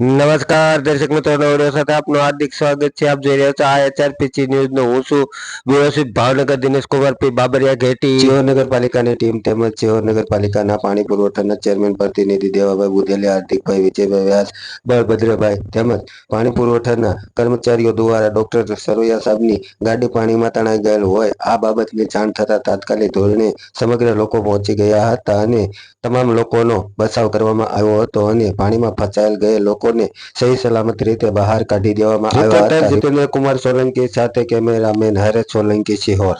નમસ્કાર, દર્શક મિત્રો સાથે આપનું હાર્દિક સ્વાગત છે. આપ જોઈ રહ્યા છો આ એચઆરપીસી ન્યૂઝ નો હું છું વ્યવસ્થિત ભાવનગર દિનેશ કુમાર, પી બાબરિયા ઘેટી. નગરપાલિકાની ટીમ તેમજ સિહોર નગરપાલિકાના પાણી પુરવઠાના ચેરમેન, પ્રતિનિધિ દેવાભાઈ બુધેલિયા, હાર્દિકભાઈ વિજયભાઈ વ્યાસ, બળભદ્રભાઈ તેમજ પાણી પુરવઠાના કર્મચારીઓ દ્વારા ડોક્ટર સરોયા સાહેબની ગાડી પાણીમાં તણાઈ ગયેલ હોય, આ બાબતની જાણ થતા તાત્કાલિક ધોરણે સમગ્ર લોકો પહોંચી ગયા હતા અને તમામ લોકોનો બચાવ કરવામાં આવ્યો હતો અને પાણીમાં ફસાયેલ ગયેલ લોકોને સહી સલામત રીતે બહાર કાઢી દેવામાં આવ્યા હતા. જીતેન્દ્ર કુમાર સોલંકી સાથે કેમેરામેન હરેશ સોલંકી સિહોર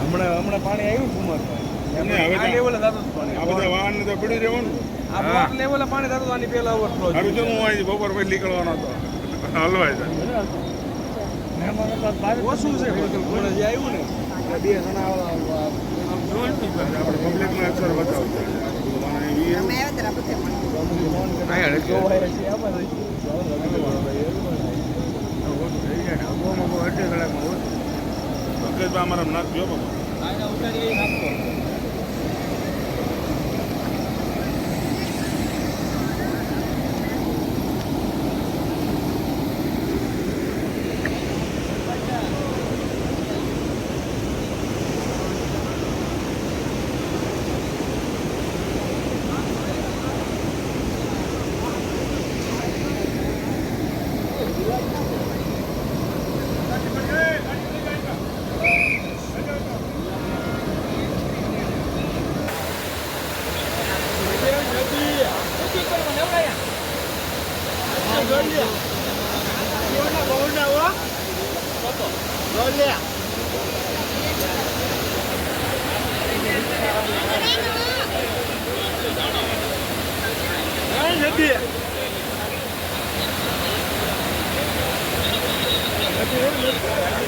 હમણાં હમણાં પાણી આવ્યું બપોર પછી નીકળવાનો હતો. હલવાય છે ઓછું છે પણ થોડું જે આવ્યું ને. બે જણા વાળા આમ જોઈ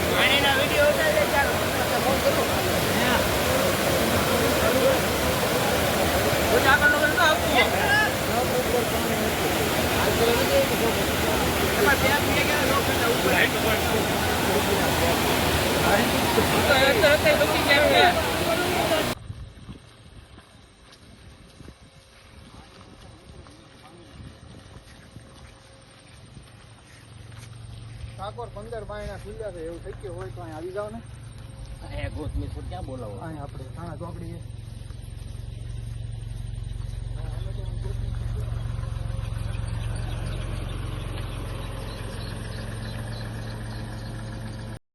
નહીં વીડિયો પબ્લિકનો અસર બતાવશે અમે આવ્યા ઠાકોર પંદર પાણી ના ખુલ્યા એવું થઈ હોય તો અહીં આવી જાવ ને. અહીંયા ગોતમી છોડ ક્યાં બોલાવો? અહીં આપણે થાણા ચોકડીએ